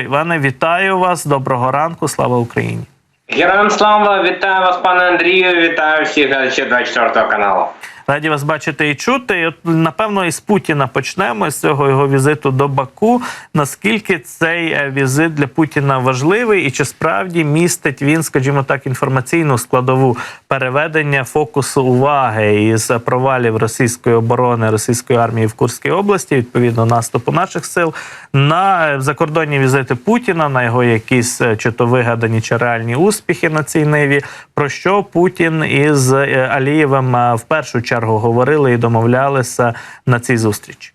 Іване, вітаю вас. Доброго ранку. Слава Україні. Героям слава, вітаю вас, пане Андрію, вітаю всіх глядачів 24 каналу. Раді вас бачити і чути. І От, напевно, із Путіна почнемо з цього його візиту до Баку. Наскільки цей е, візит для Путіна важливий, і чи справді містить він, скажімо так, інформаційну складову переведення фокусу уваги із провалів російської оборони російської армії в Курській області, відповідно наступу наших сил, на е, закордонні візити Путіна, на його якісь е, чи то вигадані, чи реальні успіхи на цій ниві. Про що Путін із Алієвим в першу чергу говорили і домовлялися на цій зустрічі?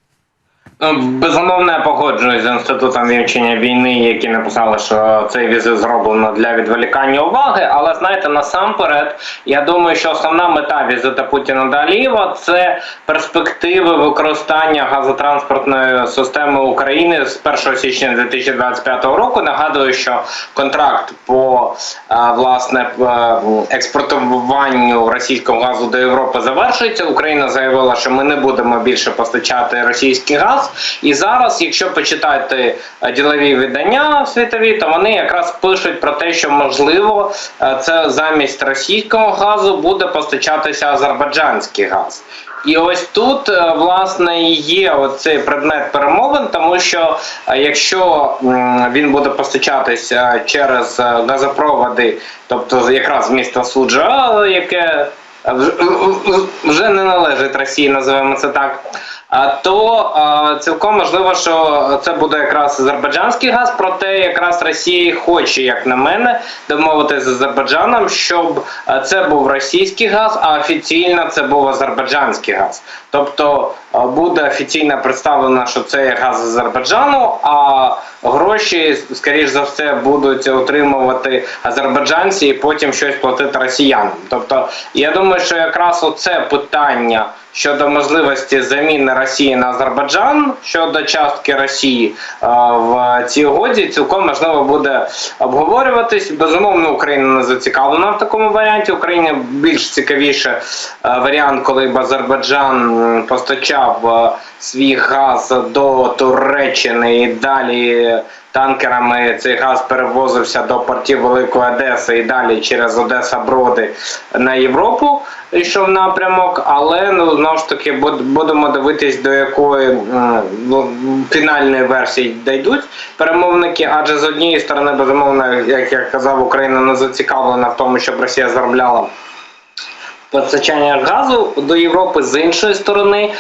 Ну, Безумовно, я погоджуюсь з інститутом вивчення війни, які написали, що цей візит зроблено для відволікання уваги. Але знаєте, насамперед, я думаю, що основна мета візита Путіна до Алієва – це перспективи використання газотранспортної системи України з 1 січня 2025 року. Нагадую, що контракт по е, власне е, експортуванню російського газу до Європи завершується. Україна заявила, що ми не будемо більше постачати російський газ. І зараз, якщо почитати е, ділові видання світові, то вони якраз пишуть про те, що можливо е, це замість російського газу буде постачатися азербайджанський газ. І ось тут е, власне і є оцей предмет перемовин, тому що якщо він буде постачатися через газопроводи, тобто якраз міста Суджа, яке вже не належить Росії, називаємо це так. А, То цілком можливо, що це буде якраз азербайджанський газ, проте якраз Росія хоче, як на мене, домовитися з Азербайджаном, щоб це був російський газ, а офіційно це був азербайджанський газ. Тобто буде офіційно представлено, що це газ Азербайджану, а гроші, скоріш за все, будуть отримувати азербайджанці і потім щось платити росіянам. Тобто, я думаю, що якраз оце питання щодо можливості заміни Росії на Азербайджан щодо частки Росії е, в цій угоді, цілком можливо буде обговорюватись. Безумовно, Україна не зацікавлена в такому варіанті. Україні більш цікавіше е, варіант, коли б Азербайджан постачав е, свій газ до Туреччини і далі. Танкерами цей газ перевозився до портів Великої Одеси і далі через Одеса Броди на Європу йшов напрямок, але ну знову ж таки будемо дивитись, до якої ну, фінальної версії дійдуть перемовники. Адже з однієї сторони, безумовно, як я казав, Україна не зацікавлена в тому, щоб Росія заробляла. Постачання газу до Європи з іншої сторони,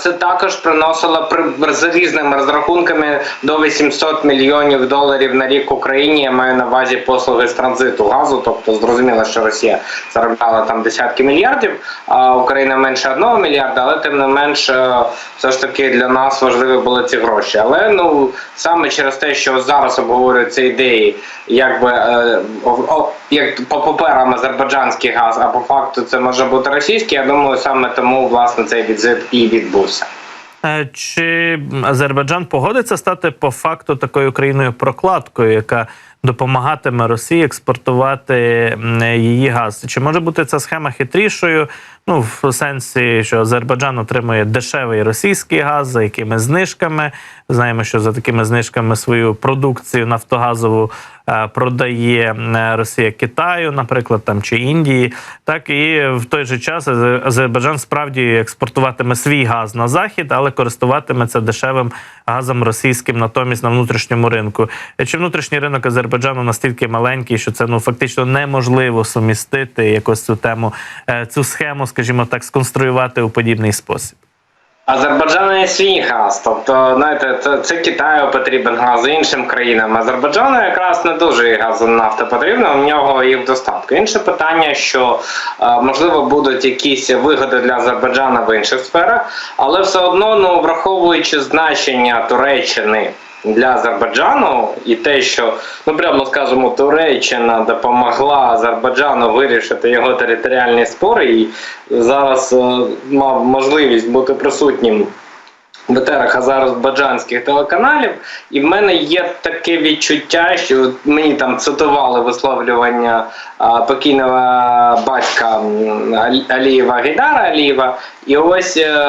це також приносило при за різними розрахунками до 800 мільйонів доларів на рік Україні. Я маю на увазі послуги з транзиту газу. Тобто зрозуміло, що Росія заробляла там десятки мільярдів, а Україна менше одного мільярда, але тим не менш, е, все ж таки для нас важливі були ці гроші. Але ну саме через те, що зараз обговорюються ідеї, якби е, як по паперам азербайджанський газ, а по факту це може бути російський. Я думаю, саме тому власне цей візит і відбувся. Е, Чи Азербайджан погодиться стати по факту такою країною прокладкою, яка допомагатиме Росії експортувати її газ? Чи може бути ця схема хитрішою? Ну, в сенсі, що Азербайджан отримує дешевий російський газ за якими знижками. Знаємо, що за такими знижками свою продукцію нафтогазову продає Росія Китаю, наприклад, там чи Індії. Так і в той же час Азербайджан справді експортуватиме свій газ на захід, але користуватиметься дешевим газом російським натомість на внутрішньому ринку. Е, Чи внутрішній ринок Азербайджану настільки маленький, що це ну фактично неможливо сумістити якось цю тему, е, цю схему, скажімо так, сконструювати у подібний спосіб? Азербайджану є свій газ, тобто знаєте, це, це Китаю потрібен газ іншим країнам. Азербайджану якраз не дуже газу газ нафта потрібна, у нього їх достатку. Інше питання, що е, можливо будуть якісь вигоди для Азербайджана в інших сферах, але все одно, ну враховуючи значення Туреччини. Для Азербайджану і те, що ну прямо скажемо, Туреччина допомогла Азербайджану вирішити його територіальні спори, і зараз е, мав можливість бути присутнім в етерах азербайджанських телеканалів, і в мене є таке відчуття, що мені там цитували висловлювання покійного батька Алієва Гейдара Алієва. І ось е,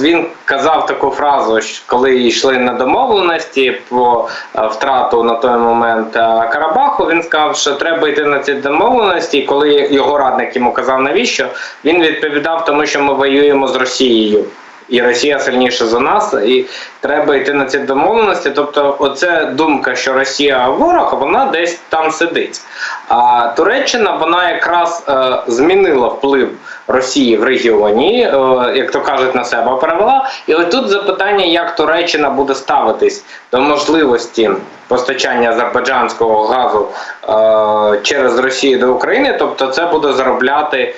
він казав таку фразу, коли йшли на домовленості про е, втрату на той момент е, Карабаху, він сказав, що треба йти на ці домовленості. Коли його радник йому казав, навіщо, він відповідав, тому що ми воюємо з Росією і Росія сильніша за нас, і треба йти на ці домовленості. Тобто, оця думка, що Росія ворог, вона десь там сидить. А Туреччина вона якраз е, змінила вплив Росії в регіоні, е, як то кажуть, на себе перевела. І от тут запитання, як Туреччина буде ставитись до можливості постачання азербайджанського газу е, через Росію до України, тобто це буде заробляти е,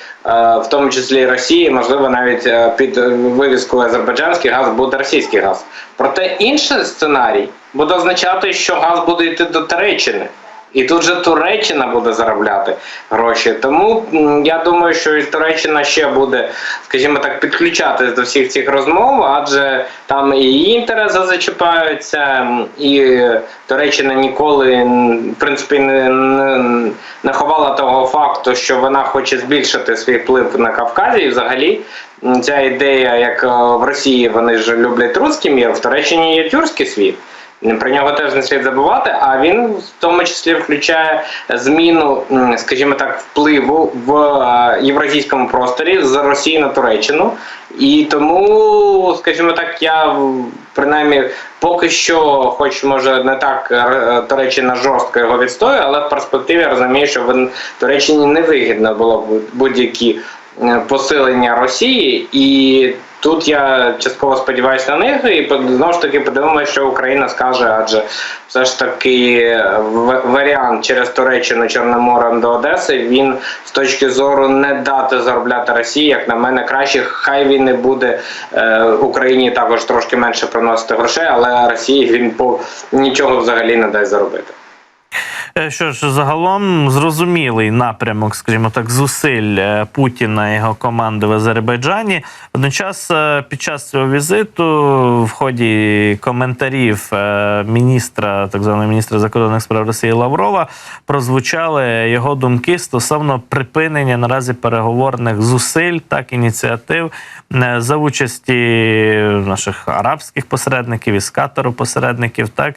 в тому числі Росії, можливо, навіть е, під вивіскою азербайджанський газ буде російський газ. Проте інший сценарій буде означати, що газ буде йти до Туреччини. І тут же Туреччина буде заробляти гроші. Тому я думаю, що і Туреччина ще буде, скажімо так, підключатись до всіх цих розмов, адже там і її інтереси зачіпаються, і Туреччина ніколи в принципі не, не, ховала того факту, що вона хоче збільшити свій вплив на Кавказі. І взагалі ця ідея, як е, в Росії вони ж люблять русський мір, в Туреччині є тюркський світ. Про нього теж не слід забувати, а він в тому числі включає зміну, скажімо так, впливу в е, євразійському просторі з Росії на Туреччину. І тому, скажімо так, я в- принаймні поки що, хоч може не так е, Туреччина жорстко його відстоює, але в перспективі розумію, що він Туреччині невигідно було б будь-які посилення Росії і. Тут я частково сподіваюся на них, і знову ж таки подивимося, що Україна скаже, адже все ж таки е, варіант через Туреччину Чорним морем до Одеси. Він з точки зору не дати заробляти Росії, як на мене, краще. Хай він і буде е, Україні також трошки менше приносити грошей, але Росії він по нічого взагалі не дасть заробити. Е, Що ж, загалом зрозумілий напрямок, скажімо так, зусиль е, Путіна і його команди в Азербайджані. Водночас, е, під час цього візиту, в ході коментарів міністра, так званого міністра закордонних справ Росії Лаврова, прозвучали його думки стосовно припинення наразі переговорних зусиль, так ініціатив за участі наших арабських посередників і скатору посередників, так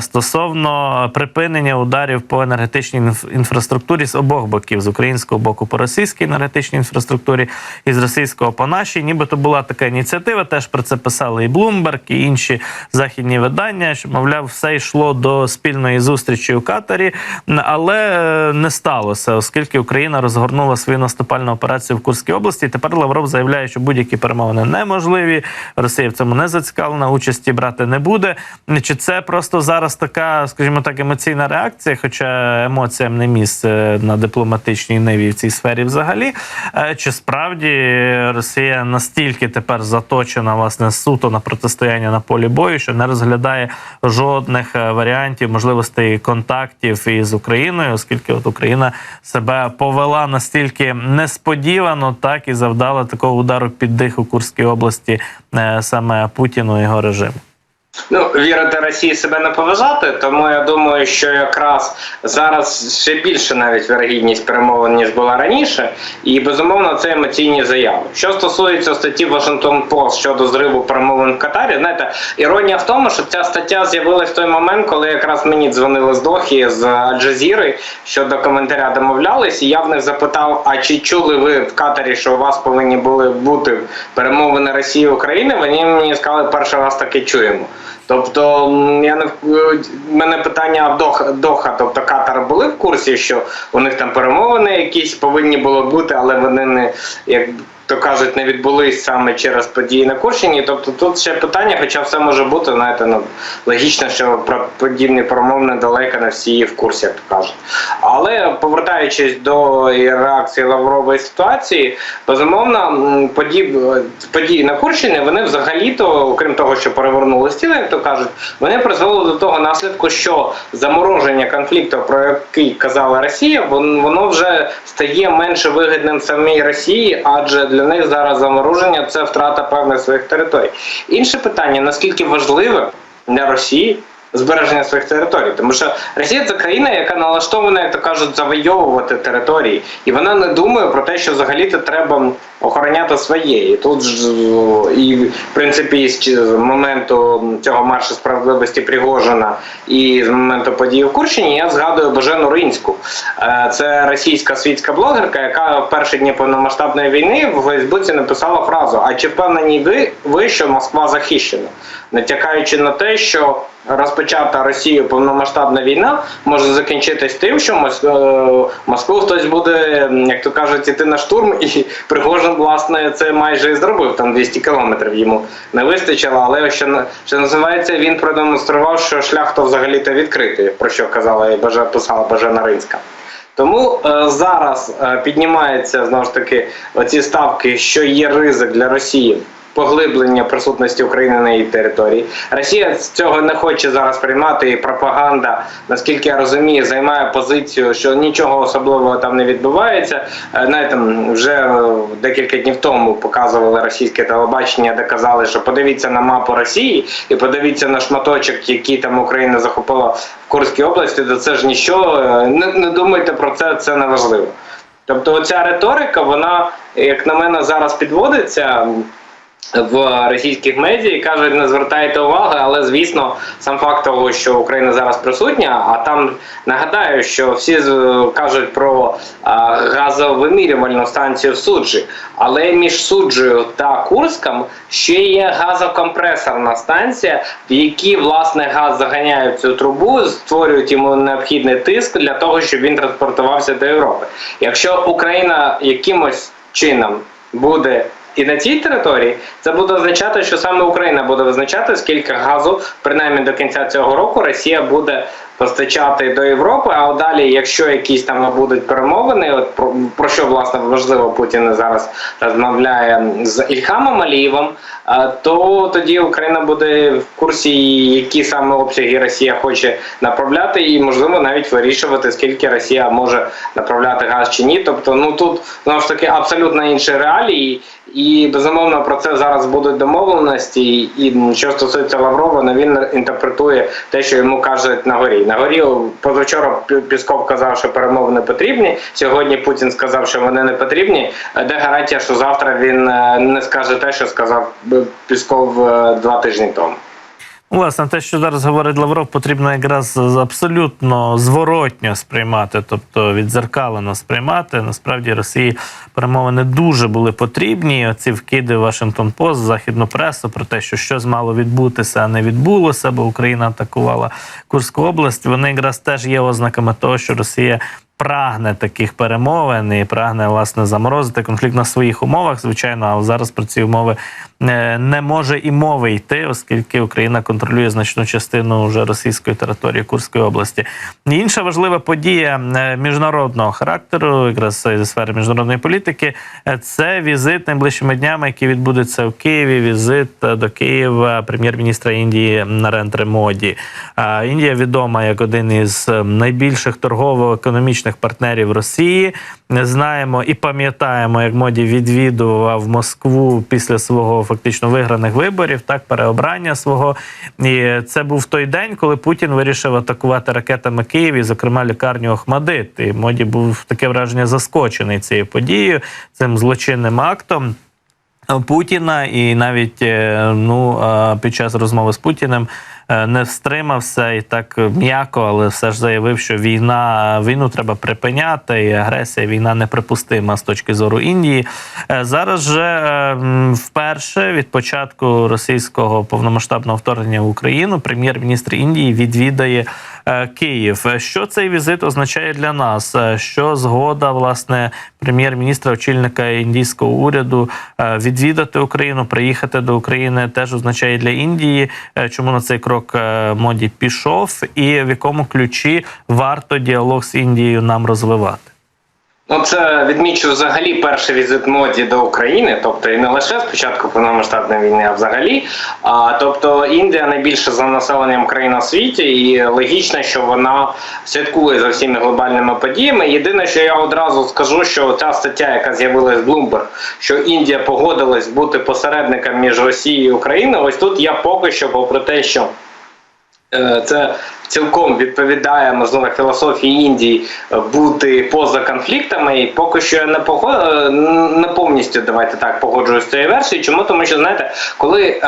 стосовно припинення ударів по енергетичній інфраструктурі з обох боків з українського боку по російській енергетичній інфраструктурі і з російського по нашій. Нібито була така ініціатива. Теж про це писали і Bloomberg, і інші західні видання. Що мовляв, все йшло до спільної зустрічі у Катарі, але е, не сталося, оскільки Україна розгорнула свою наступальну операцію в Курській області. Тепер Лавров заявляє, що будь-які перемовини неможливі. Росія в цьому не зацікавлена, участі брати не буде. Чи це просто зараз така, скажімо так, емоційна реакція, хоча емоціям не місце на дипломатичній ниві в цій сфері взагалі? Е, Чи справді Росія настільки тепер заточена власне суто на протистояння на полі бою, що не розглядає жодних е, варіантів можливостей контактів із Україною, оскільки от Україна себе повела настільки несподівано, так і завдала такого удару під дих у Курській області е, саме Путіну і його режиму. Ну, вірити Росії себе не поважати, тому я думаю, що якраз зараз ще більше навіть вірогідність перемовин, ніж була раніше, і безумовно це емоційні заяви. Що стосується статті Washington Post щодо зриву перемовин в Катарі, знаєте, іронія в тому, що ця стаття з'явилась в той момент, коли якраз мені дзвонили з Дохі з Аль-Джазіри щодо коментаря домовлялись, і я в них запитав: а чи чули ви в Катарі, що у вас повинні були бути перемовини Росії України? Вони мені сказали, перший раз таки чуємо. Тобто я не в- в мене питання Доха, Доха, тобто Катар були в курсі, що у них там перемовини якісь повинні було бути, але вони не як то кажуть, не відбулись саме через події на Курщині. Тобто тут ще питання, хоча все може бути, знаєте, ну логічно, що про подібні промовини далеко не всі в курсі, як то кажуть. Але повертаючись до реакції Лаврової ситуації, безумовно, подіб, події на Курщині, вони взагалі-то, окрім того, що перевернули стіни, як то кажуть, вони призвели до того наслідку, що замороження конфлікту, про який казала Росія, вон- воно вже стає менше вигідним самій Росії, адже для них зараз замороження це втрата певних своїх територій. Інше питання: наскільки важливе для Росії збереження своїх територій, тому що Росія це країна, яка налаштована, як то кажуть, завойовувати території, і вона не думає про те, що взагалі-то треба охороняти своє. І тут ж і в принципі з моменту цього маршу справедливості Пригожина і з моменту події в Курщині я згадую Божену Ринську. Е, Це російська світська блогерка, яка в перші дні повномасштабної війни в Фейсбуці написала фразу: А чи впевнені ви, ви що Москва захищена? Натякаючи на те, що розпочата Росією повномасштабна війна може закінчитись тим, що е, Москву хтось буде, як то кажуть, іти на штурм, і Пригожин, власне, це майже і зробив. Там 200 кілометрів йому не вистачило, але що, що називається, він продемонстрував, що шлях то взагалі-то відкритий, про що казала і Бажа писала Бажена Ринська. Тому е, зараз е, піднімаються знову ж таки оці ставки, що є ризик для Росії. Поглиблення присутності України на її території. Росія цього не хоче зараз приймати, і пропаганда, наскільки я розумію, займає позицію, що нічого особливого там не відбувається. Е, Знаєте, м, вже е, декілька днів тому показували російське телебачення, де казали, що подивіться на мапу Росії і подивіться на шматочок, який там Україна захопила в Курській області, то це ж нічого. Е, Не, не думайте про це, це не важливо. Тобто, оця риторика, вона, як на мене, зараз підводиться в російських медіа і кажуть, не звертайте уваги, але звісно, сам факт того, що Україна зараз присутня, а там нагадаю, що всі кажуть про газовимірювальну станцію в суджі, але між суджею та Курском ще є газокомпресорна станція, в якій власне газ заганяють цю трубу, створюють йому необхідний тиск для того, щоб він транспортувався до Європи. Якщо Україна якимось чином буде і на цій території це буде означати, що саме Україна буде визначати, скільки газу, принаймні до кінця цього року, Росія буде постачати до Європи. А далі, якщо якісь там будуть перемовини, от про, про що власне важливо Путін зараз розмовляє з Ільхамом Алієвом, е, то тоді Україна буде в курсі, які саме обсяги Росія хоче направляти, і можливо навіть вирішувати, скільки Росія може направляти газ чи ні. Тобто, ну тут знову ж таки абсолютно інші реалії. І безумовно про це зараз будуть домовленості. І що стосується Лаврова, ну, він інтерпретує те, що йому кажуть на горі. На горі позавчора Пі- Пісков казав, що перемовини потрібні. Сьогодні Путін сказав, що вони не потрібні. Де гарантія, що завтра він е, не скаже те, що сказав Пісков е, два тижні тому. Власне, те, що зараз говорить Лавров, потрібно якраз абсолютно зворотньо сприймати, тобто відзеркалено сприймати. Насправді Росії перемовини дуже були потрібні. Ці вкиди Вашингтон Пост, західну пресу про те, що щось мало відбутися, а не відбулося, бо Україна атакувала Курську область. Вони якраз теж є ознаками того, що Росія. Прагне таких перемовин і прагне власне заморозити конфлікт на своїх умовах, звичайно, але зараз про ці умови е, не може і мови йти, оскільки Україна контролює значну частину вже російської території Курської області. Інша важлива подія е, міжнародного характеру, якраз зі сфери міжнародної політики, е, це візит найближчими днями, який відбудеться в Києві. Візит до Києва прем'єр-міністра Індії Нарендри Моді. Індія відома як один із найбільших торгово-економічних партнерів Росії. Знаємо і пам'ятаємо, як моді відвідував Москву після свого фактично виграних виборів, так переобрання свого. І це був той день, коли Путін вирішив атакувати ракетами Київ, і, зокрема лікарню Охмадит. І моді був таке враження заскочений цією подією, цим злочинним актом. Путіна, і навіть е, ну під час розмови з Путіним не встримався і так м'яко, але все ж заявив, що війна війну треба припиняти, і агресія війна неприпустима з точки зору Індії. Е, Зараз же е, вперше від початку російського повномасштабного вторгнення в Україну прем'єр-міністр Індії відвідає е, Київ. Е, Що цей візит означає для нас? Е, Що згода власне прем'єр-міністра, очільника індійського уряду е, відвідати Україну, приїхати до України теж означає для Індії, Е, чому на цей крок е, моді пішов, і в якому ключі варто діалог з Індією нам розвивати? Ну, це відмічу взагалі перший візит моді до України, тобто і не лише спочатку повномасштабної війни, а взагалі. А тобто Індія найбільша за населенням країна в світі, і логічно, що вона слідкує за всіми глобальними подіями. Єдине, що я одразу скажу, що ця стаття, яка з'явилась в Bloomberg, що Індія погодилась бути посередником між Росією і Україною, ось тут я поки що, попри те, що. Е, Це цілком відповідає можливо філософії Індії е, бути поза конфліктами. І поки що я не пого... е, не повністю давайте так погоджуюсь з цією версією. Чому тому, що знаєте, коли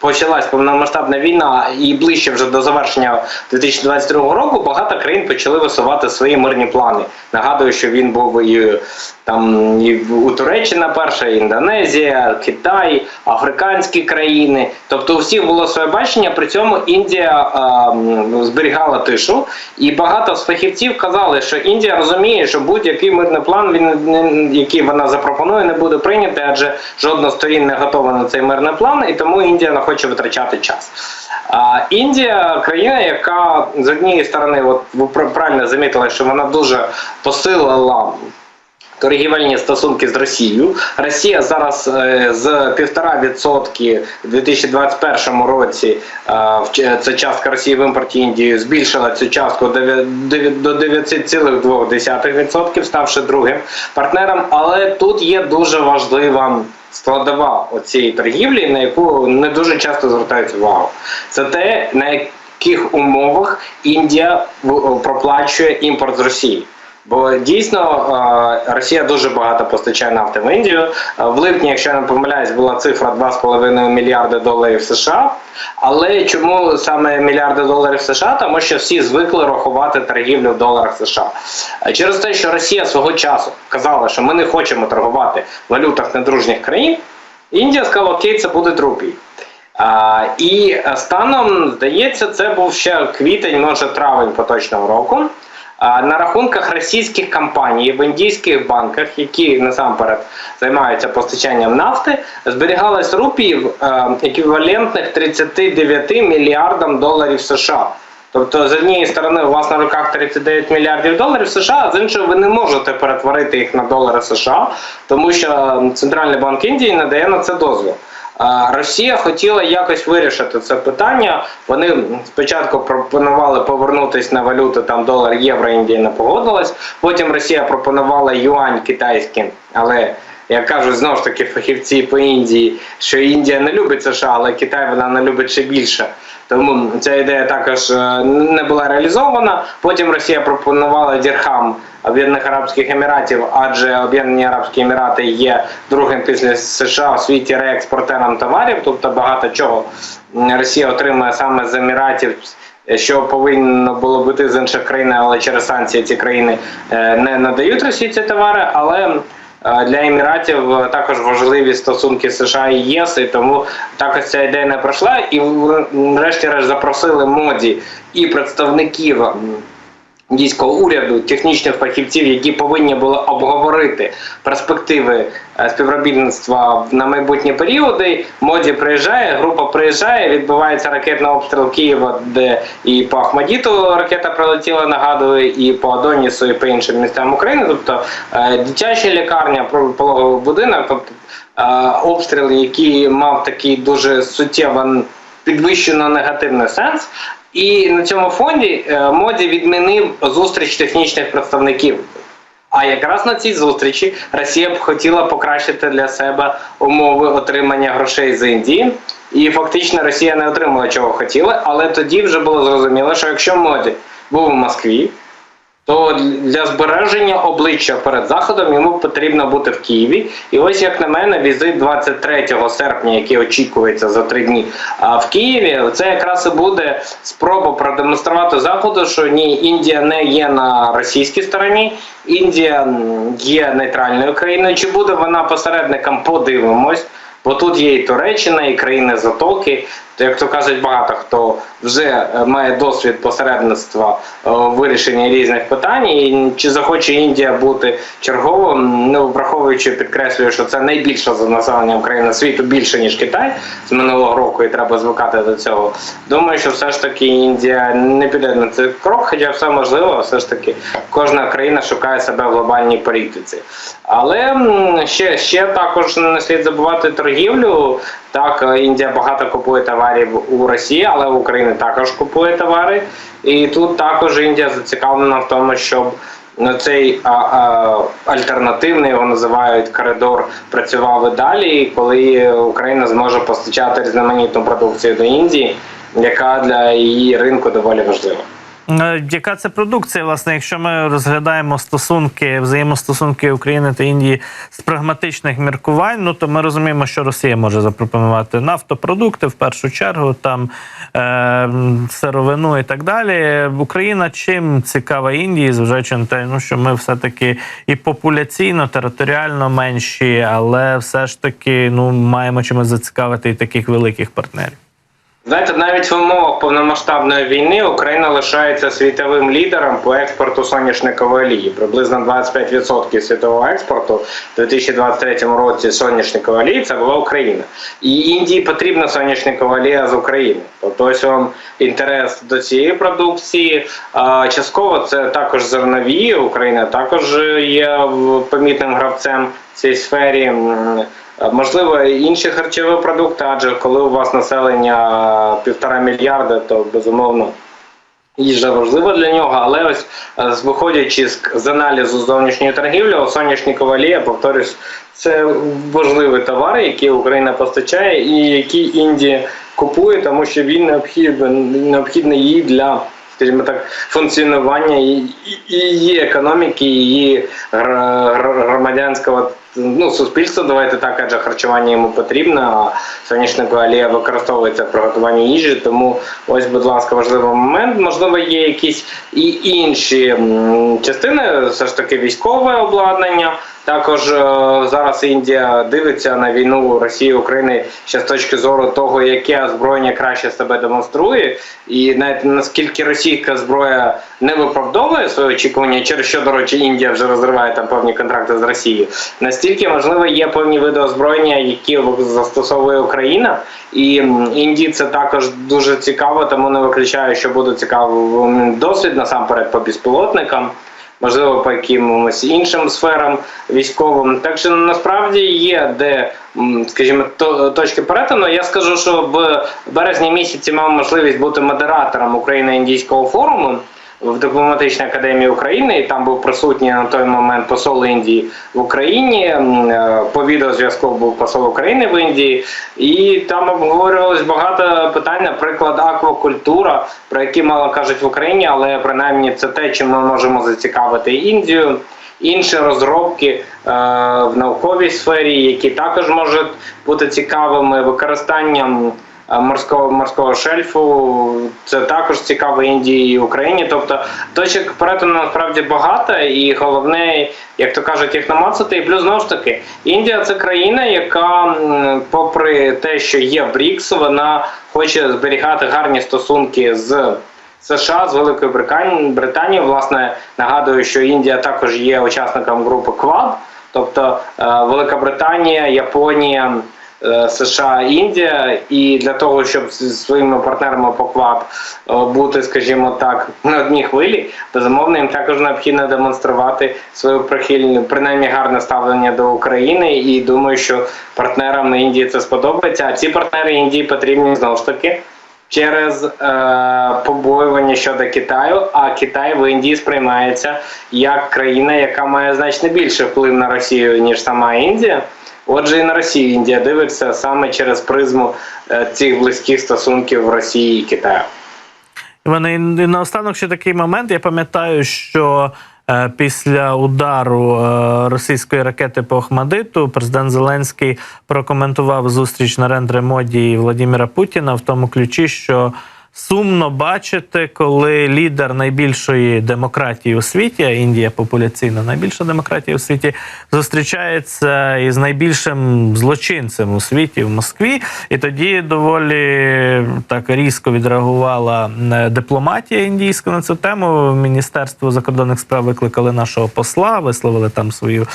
почалась повномасштабна війна і ближче вже до завершення 2022 року, багато країн почали висувати свої мирні плани. Нагадую, що він був і там і у Туреччина перша, Індонезія, Китай, африканські країни. Тобто у всіх було своє бачення. При цьому Індія м, зберігала тишу, і багато з фахівців казали, що Індія розуміє, що будь-який мирний план, він не- який вона запропонує, не буде прийнятий, адже жодна сторін не готова на цей мирний план, і тому Індія хоче витрачати час. А Індія країна, яка з однієї сторони, от ви правильно замітили, що вона дуже посилила торгівельні стосунки з Росією. Росія зараз е, з півтора відсотки в 2021 році е, це частка Росії в імпорті Індії збільшила цю частку до 9,2%, ставши другим партнером. Але тут є дуже важлива складова цієї торгівлі, на яку не дуже часто звертають увагу. Це те, на яких умовах Індія в- проплачує імпорт з Росії. Бо дійсно Росія дуже багато постачає нафти в Індію. В липні, якщо я не помиляюсь, була цифра 2,5 мільярди доларів США. Але чому саме мільярди доларів США? Тому що всі звикли рахувати торгівлю в доларах США. Через те, що Росія свого часу казала, що ми не хочемо торгувати в валютах недружніх країн, Індія сказала, окей, це буде рупій. А, і станом, здається, це був ще квітень, може травень поточного року. На рахунках російських компаній в індійських банках, які насамперед займаються постачанням нафти, зберігалось рупіїв е, еквівалентних 39 мільярдам доларів США. Тобто, з однієї сторони, у вас на руках 39 мільярдів доларів США, а з іншої ви не можете перетворити їх на долари США, тому що Центральний банк Індії не дає на це дозвіл. Росія хотіла якось вирішити це питання. Вони спочатку пропонували повернутися на валюту там долар, євро, Індія не погодилась. Потім Росія пропонувала юань китайський, але як кажуть знову ж таки фахівці по Індії, що Індія не любить США, але Китай вона не любить ще більше. Тому ця ідея також е, не була реалізована. Потім Росія пропонувала дірхам Об'єднаних Арабських Еміратів, адже Об'єднані Арабські Емірати є другим після США у світі реекспортером товарів, тобто багато чого Росія отримує саме з Еміратів. Що повинно було бути з інших країн, але через санкції ці країни е, не надають Росії ці товари. Але для Еміратів е, також важливі стосунки США і ЄС, і тому також ця ідея не пройшла. І врешті-решт запросили моді і представників м, індійського уряду, технічних фахівців, які повинні були обговорити перспективи е, співробітництва на майбутні періоди. Моді приїжджає, група приїжджає, відбувається ракетний обстріл Києва, де і по Ахмадіту ракета прилетіла, нагадую, і по Адонісу, і по іншим містам України. Тобто е, дитяча лікарня, пологовий будинок, тобто обстріл, який мав такий дуже суттєво підвищено негативний сенс. І на цьому фонді е, моді відмінив зустріч технічних представників. А якраз на цій зустрічі Росія б хотіла покращити для себе умови отримання грошей з Індії. І фактично Росія не отримала чого хотіла, але тоді вже було зрозуміло, що якщо моді був у Москві, то для збереження обличчя перед заходом йому потрібно бути в Києві. І ось як на мене, візит 23 серпня, який очікується за три дні в Києві, це якраз і буде спроба продемонструвати заходу, що ні, Індія не є на російській стороні, Індія є нейтральною країною. Чи буде вона посередником? Подивимось. Бо тут є і Туреччина, і країни Затоки, як то кажуть, багато хто вже е, має досвід посередництва е, у вирішенні різних питань, і чи захоче Індія бути черговим, ну враховуючи, підкреслюю, що це найбільша за населенням країна світу більше ніж Китай з минулого року, і треба звикати до цього. Думаю, що все ж таки Індія не піде на цей крок, хоча все можливо, все ж таки кожна країна шукає себе в глобальній політиці. Але ще, ще також не слід забувати торгівлю. Так, е, Індія багато купує товарів у Росії, але Україна також купує товари. І тут також Індія зацікавлена в тому, щоб ну, цей а, а, альтернативний його називають коридор працював і далі, коли Україна зможе постачати різноманітну продукцію до Індії, яка для її ринку доволі важлива. Е, Яка це продукція, власне, якщо ми розглядаємо стосунки, взаємостосунки України та Індії з прагматичних міркувань, ну то ми розуміємо, що Росія може запропонувати нафтопродукти в першу чергу, там е, сировину і так далі. Україна чим цікава Індії, зважаючи на те, ну що ми все-таки і популяційно, територіально менші, але все ж таки ну маємо чимось зацікавити і таких великих партнерів. Знаєте, навіть в умовах повномасштабної війни Україна лишається світовим лідером по експорту соняшникової олії. Приблизно 25% світового експорту в 2023 році соняшникової олії це була Україна. І Індії потрібна соняшникова олія з України. Тобто ось вам інтерес до цієї продукції. А частково це також зернові. Україна також є помітним гравцем в цій сфері. Можливо, інші харчові продукти, адже коли у вас населення півтора мільярда, то безумовно їжа важлива для нього. Але ось е, виходячи з аналізу зовнішньої торгівлі, соняшникова олія, повторюсь, це важливий товар, який Україна постачає, і який Індія купує, тому що він необхідний, необхідний їй для. Скажімо так, функціонування і, і- її економіки, і її громадянського ну, суспільства, давайте так, адже харчування йому потрібно, а соняшникова олія використовується в приготуванні їжі. Тому ось, будь ласка, важливий момент. Можливо, є якісь і інші частини, все ж таки військове обладнання. Також е, зараз Індія дивиться на війну Росії України ще з точки зору того, яке озброєння краще себе демонструє, і навіть наскільки російська зброя не виправдовує свої очікування, через що, до речі, Індія вже розриває там певні контракти з Росією, настільки можливо є певні види озброєння, які застосовує Україна, і Індії це також дуже цікаво, тому не виключаю, що буде цікавий досвід насамперед по безпілотникам можливо, по якимось іншим сферам військовим. Так що насправді є де, скажімо, точки перетину. Я скажу, що в березні місяці мав можливість бути модератором Україно-індійського форуму. В дипломатичній академії України і там був присутній на той момент посол Індії в Україні. е, По відеозв'язку був посол України в Індії, і там обговорювалось багато питань, наприклад, аквакультура, про які мало кажуть в Україні, але принаймні це те, чим ми можемо зацікавити Індію. Інші розробки е, в науковій сфері, які також можуть бути цікавими, використанням морського морського шельфу. Це також цікаво Індії і Україні. Тобто точок перетину насправді багато, і головне, як то кажуть, їх намацати. І плюс знову ж таки, Індія це країна, яка, попри те, що є БРІКС, вона хоче зберігати гарні стосунки з. США з Великою Британією. Власне, нагадую, що Індія також є учасником групи Quad, тобто е, Велика Британія, Японія, е, США, Індія. І для того, щоб зі своїми партнерами по Quad е, бути, скажімо так, на одній хвилі, безумовно, їм також необхідно демонструвати свою прихильну, принаймні гарне ставлення до України. І думаю, що партнерам Індії це сподобається. А ці партнери Індії потрібні знову ж таки через е, побоювання щодо Китаю, а Китай в Індії сприймається як країна, яка має значно більше вплив на Росію, ніж сама Індія. Отже, і на Росію Індія дивиться саме через призму е, цих близьких стосунків Росії і Китаю. Іване, і наостанок ще такий момент. Я пам'ятаю, що після удару е, російської ракети по Охмадиту президент Зеленський прокоментував зустріч на Рендре Моді і Путіна в тому ключі, що сумно бачити, коли лідер найбільшої демократії у світі, а Індія популяційно найбільша демократія у світі, зустрічається із найбільшим злочинцем у світі в Москві. І тоді доволі так різко відреагувала дипломатія індійська на цю тему. Міністерство закордонних справ викликали нашого посла, висловили там свою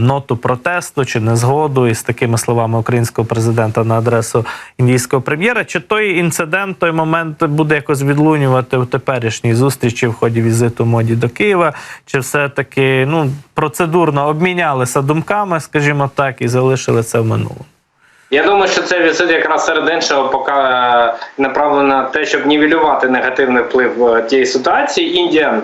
ноту протесту чи незгоду із такими словами українського президента на адресу індійського прем'єра. Чи той інцидент, той момент буде якось відлунювати у теперішній зустрічі в ході візиту моді до Києва? Чи все-таки ну процедурно обмінялися думками, скажімо так, і залишили це в минулому? Я думаю, що цей візит якраз серед іншого поки е, направлено на те, щоб нівелювати негативний вплив е, тієї ситуації. Індія.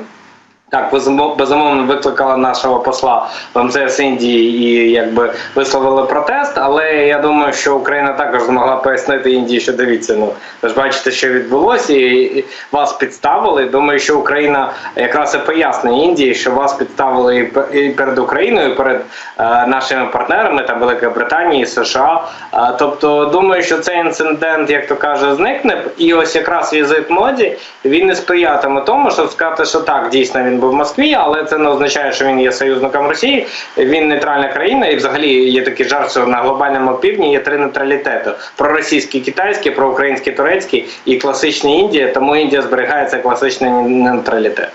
Так, безумо- безумовно викликала нашого посла в МЗС Індії і якби висловили протест. Але я думаю, що Україна також змогла пояснити Індії, що дивіться, ну ви ж бачите, що відбулося, і вас підставили. Думаю, що Україна якраз і пояснює Індії, що вас підставили і перед Україною, і перед е, нашими партнерами там Великої Британії, США. Е, тобто, думаю, що цей інцидент, як то каже, зникне. І ось якраз візит моді він не сприятиме тому, щоб сказати, що так дійсно він був в Москві, але це не означає, що він є союзником Росії. Він нейтральна країна, і взагалі є такий жарт, що на глобальному півдні є три нейтралітети: проросійський, китайський, проукраїнський, турецький і класичний Індія. Тому Індія зберігається класичний нейтралітет.